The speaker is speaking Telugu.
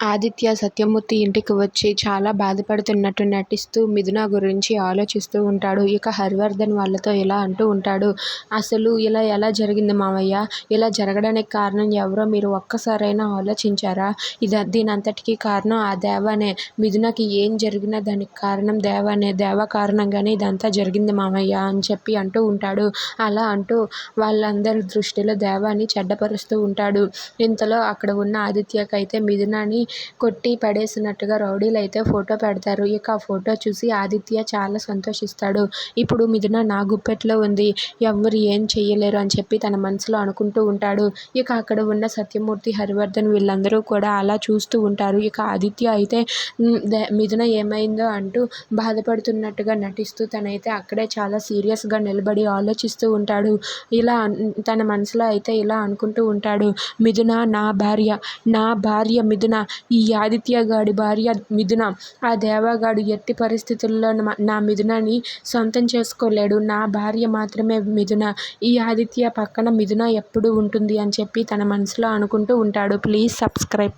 ఆదిత్య సత్యమూర్తి ఇంటికి వచ్చి చాలా బాధపడుతున్నట్టు నటిస్తూ మిథున గురించి ఆలోచిస్తూ ఉంటాడు. ఇక హరివర్ధన్ వాళ్ళతో ఇలా అంటూ ఉంటాడు. అసలు ఇలా ఎలా జరిగింది మావయ్య? ఇలా జరగడానికి కారణం ఎవరో మీరు ఒక్కసారైనా ఆలోచించారా? ఇది దీని అంతటికీ కారణం ఆ దేవానే. మిథునకి ఏం జరిగినా దానికి కారణం దేవానే. దేవ కారణంగానే ఇదంతా జరిగింది మావయ్య అని చెప్పి అంటూ ఉంటాడు. అలా అంటూ వాళ్ళందరి దృష్టిలో దేవాని చెడ్డపరుస్తూ ఉంటాడు. ఇంతలో అక్కడ ఉన్న ఆదిత్యకైతే మిథునాని కొట్టి పడేసినట్టుగా రౌడీలు అయితే ఫోటో పెడతారు. ఇక ఆ ఫోటో చూసి ఆదిత్య చాలా సంతోషిస్తాడు. ఇప్పుడు మిథున నా గుప్పెట్లో ఉంది. ఎవ్వరు ఏం చేయలేరు అని చెప్పి తన మనసులో అనుకుంటూ ఉంటాడు. ఇక అక్కడ ఉన్న సత్యమూర్తి హరివర్ధన్ వీళ్ళందరూ కూడా అలా చూస్తూ ఉంటారు. ఇక ఆదిత్య అయితే మిథున ఏమైందో అంటూ బాధపడుతున్నట్టుగా నటిస్తూ తనైతే అక్కడే చాలా సీరియస్గా నిలబడి ఆలోచిస్తూ ఉంటాడు. ఇలా తన మనసులో అయితే ఇలా అనుకుంటూ ఉంటాడు. మిథున నా భార్య నా భార్య మిథున ఈ ఆదిత్య గాడి భార్య మిథున. ఆ దేవగాడు ఎట్టి పరిస్థితుల్లో నా- మిథునని సొంతం చేసుకోలేడు. నా భార్య మాత్రమే మిథున. ఈ ఆదిత్య పక్కన మిథున ఎప్పుడు ఉంటుంది అని చెప్పి తన మనసులో అనుకుంటూ ఉంటాడు. Please subscribe.